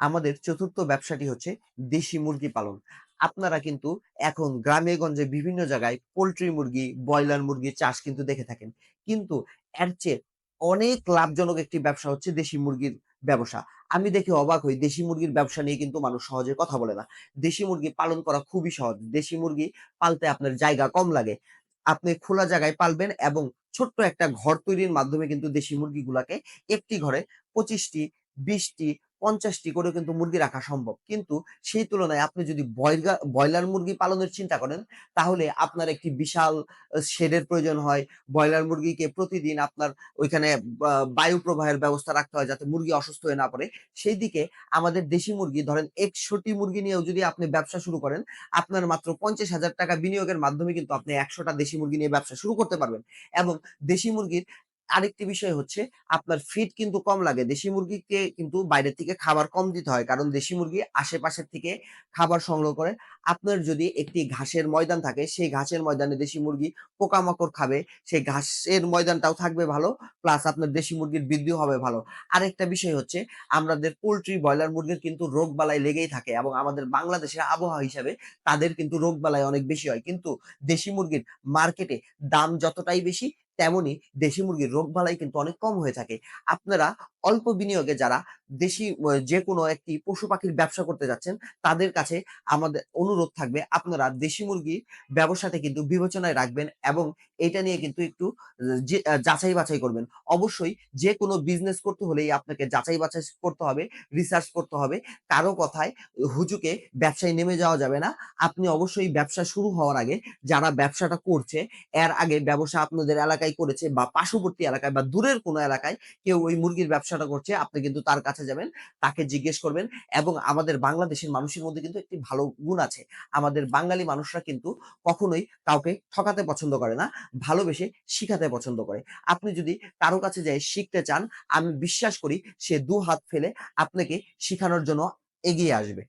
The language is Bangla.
আমাদের চতুর্থ ব্যবসাটি হচ্ছে দেশি মুরগি পালন। আপনারা কিন্তু এখন গ্রামে-গঞ্জে বিভিন্ন জায়গায় পোলট্রি মুরগি, ব্রয়লার মুরগির চাষ কিন্তু দেখে থাকেন। কিন্তু এর চেয়ে অনেক লাভজনক একটি ব্যবসা হচ্ছে দেশি মুরগির ব্যবসা। আমি দেখে অবাক হই দেশি মুরগির ব্যবসা নিয়ে কিন্তু মানুষ সহজে কথা বলে না। দেশি মুরগি পালন করা খুবই সহজ। দেশি মুরগি পালতে আপনার জায়গা কম লাগে। আপনি খোলা জায়গায় পালবেন এবং ছোট্ট একটা ঘর তৈরির মাধ্যমে কিন্তু দেশি মুরগিগুলাকে একটি ঘরে ২৫ টি, ২০ টি, ৫০ টি করেও কিন্তু মুরগি রাখা সম্ভব। কিন্তু সেই তুলনায় আপনি যদি ব্রয়লার মুরগি পালনের চিন্তা করেন, তাহলে আপনার একটি বিশাল শেডের প্রয়োজন হয়। ব্রয়লার মুরগিকে প্রতিদিন আপনার ওইখানে বায়ু প্রবাহের ব্যবস্থা রাখতে হয় যাতে মুরগি অসুস্থ হয়ে না পড়ে। সেই দিকে আমাদের দেশি মুরগি ধরেন একশোটি মুরগি নিয়েও যদি আপনি ব্যবসা শুরু করেন, আপনার মাত্র ৳৫০,০০০ বিনিয়োগের মাধ্যমে কিন্তু আপনি ১০০ টা দেশি মুরগি নিয়ে ব্যবসা শুরু করতে পারবেন। এবং দেশি মুরগির আরেকটি বিষয় হচ্ছে আপনার ফিড কিন্তু কম লাগে। দেশি মুরগিকে কিন্তু বাইরে থেকে খাবার কম দিতে হয়। কারণ দেশি মুরগি আশেপাশের থেকে খাবার সংগ্রহ করে। আপনার যদি একটি ঘাসের ময়দান থাকে, সেই ঘাসের ময়দানে দেশি মুরগি পোকামাকড় খাবে। সেই ঘাসের ময়দানটাও থাকবে ভালো। প্লাস আপনার দেশি মুরগির বৃদ্ধি হবে ভালো। আরেকটা বিষয় হচ্ছে আমাদের পোলট্রি ব্রয়লার মুরগির কিন্তু রোগবালাই লেগেই থাকে এবং আমাদের বাংলাদেশের আবহাওয়া হিসাবে তাদের কিন্তু রোগবালাই অনেক বেশি হয়। কিন্তু দেশি মুরগির মার্কেটে দাম যতটাই বেশি তেমনি দেশি মুরগির রোগবালাই কিন্তু অনেক কম হয়ে থাকে। আপনারা অল্প বিনিয়োগে যারা দেশি ও যেকোনো একটি পশু-পাখির ব্যবসা করতে যাচ্ছেন, তাদের কাছে আমাদের অনুরোধ থাকবে আপনারা দেশি মুরগির ব্যবসাতে কিন্তু বিবেচনায় রাখবেন এবং এটা নিয়ে কিন্তু একটু যে যাচাই-বাছাই করবেন। অবশ্যই যেকোনো বিজনেস করতে হলেই আপনাকে যাচাই-বাছাই করতে হবে, রিসার্চ করতে হবে। কারও কথায় হুজুকে ব্যবসায় নেমে যাওয়া যাবে না। আপনি অবশ্যই ব্যবসা শুরু হওয়ার আগে যারা ব্যবসাটা করছে, এর আগে ব্যবসা আপনাদের এলাকায় করেছে বা পার্শ্ববর্তী এলাকায় বা দূরের কোনো এলাকায় কেউ ওই মুরগির ব্যবসাটা করছে, আপনি কিন্তু তার কাছে যাবেন, তাকে জিজ্ঞেস করবেন এবং আমাদের বাংলাদেশের মানুষের মধ্যে কিন্তু একটি ভালো গুণ আছে। আমাদের বাঙালি মানুষরা কিন্তু কখনোই কাউকে ঠকাতে পছন্দ করে না। ভালোবেসে শিখাতে পছন্দ করে। আপনি যদি কারও কাছে যাই শিখতে চান, আমি বিশ্বাস করি সে দু হাত ফেলে আপনাকে শিখানোর জন্য এগিয়ে আসবে।